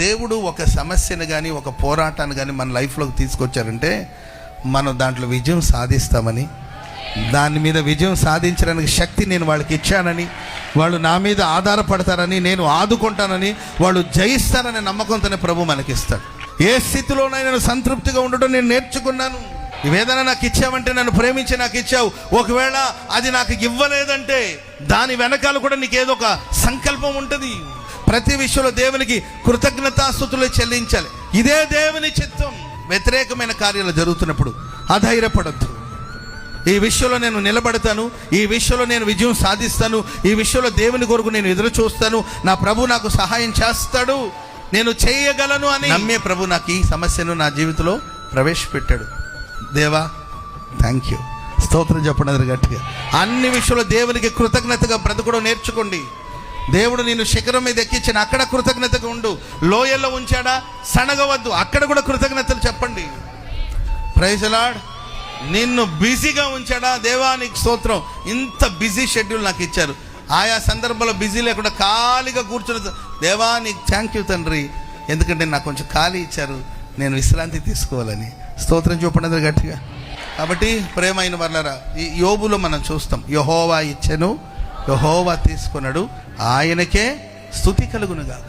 దేవుడు ఒక సమస్యను కానీ ఒక పోరాటాన్ని కానీ మన లైఫ్లోకి తీసుకొచ్చారంటే మనం దాంట్లో విజయం సాధిస్తామని దాని మీద విజయం సాధించడానికి శక్తి నేను వాళ్ళకి ఇచ్చానని వాళ్ళు నా మీద ఆధారపడతారని నేను ఆదుకుంటానని వాళ్ళు జయిస్తారనే నమ్మకంతోనే ప్రభు మనకిస్తాడు. ఏ స్థితిలోనైనా నేను సంతృప్తిగా ఉండటం నేను నేర్చుకున్నాను. ఏదైనా నాకు ఇచ్చావంటే నన్ను ప్రేమించి నాకు ఇచ్చావు. ఒకవేళ అది నాకు ఇవ్వలేదంటే దాని వెనకాల కూడా నీకు ఏదో ఒక సంకల్పం ఉంటుంది. ప్రతి విషయంలో దేవునికి కృతజ్ఞతాస్థుతులు చెల్లించాలి. ఇదే దేవుని చిత్తం. వ్యతిరేకమైన కార్యాలు జరుగుతున్నప్పుడు అధైర్యపడద్దు. ఈ విషయంలో నేను నిలబడతాను. ఈ విషయంలో నేను విజయం సాధిస్తాను. ఈ విషయంలో దేవుని కొరకు నేను ఎదురు చూస్తాను. నా ప్రభు నాకు సహాయం చేస్తాడు. నేను చేయగలను అని. నమ్మే ప్రభు నాకు ఈ సమస్యను నా జీవితంలో ప్రవేశపెట్టాడు. దేవా థ్యాంక్ యూ స్తోత్రం చెప్పడం గట్టిగా. అన్ని విషయంలో దేవునికి కృతజ్ఞతగా బ్రతకడం నేర్చుకోండి. దేవుడు నేను శిఖరం మీద ఎక్కించిన అక్కడ కృతజ్ఞతగా ఉండు. లోయల్లో ఉంచాడా? సనగవద్దు అక్కడ కూడా కృతజ్ఞతలు చెప్పండి. ప్రైజలాడ్ నిన్ను బిజీగా ఉంచాడా? దేవానికి స్తోత్రం. ఇంత బిజీ షెడ్యూల్ నాకు ఇచ్చారు. ఆయా సందర్భంలో బిజీ లేకుండా ఖాళీగా కూర్చుని దేవానికి థ్యాంక్ యూ తండ్రి. ఎందుకంటే నాకు కొంచెం ఖాళీ ఇచ్చారు. నేను విశ్రాంతి తీసుకోవాలని. స్తోత్రం చూపడం గట్టిగా. కాబట్టి ప్రేమైన వర్లరా ఈ యోబులో మనం చూస్తాం. యహోవా ఇచ్చెను యహోవా తీసుకున్నాడు ఆయనకే స్థుతి కలుగునుగా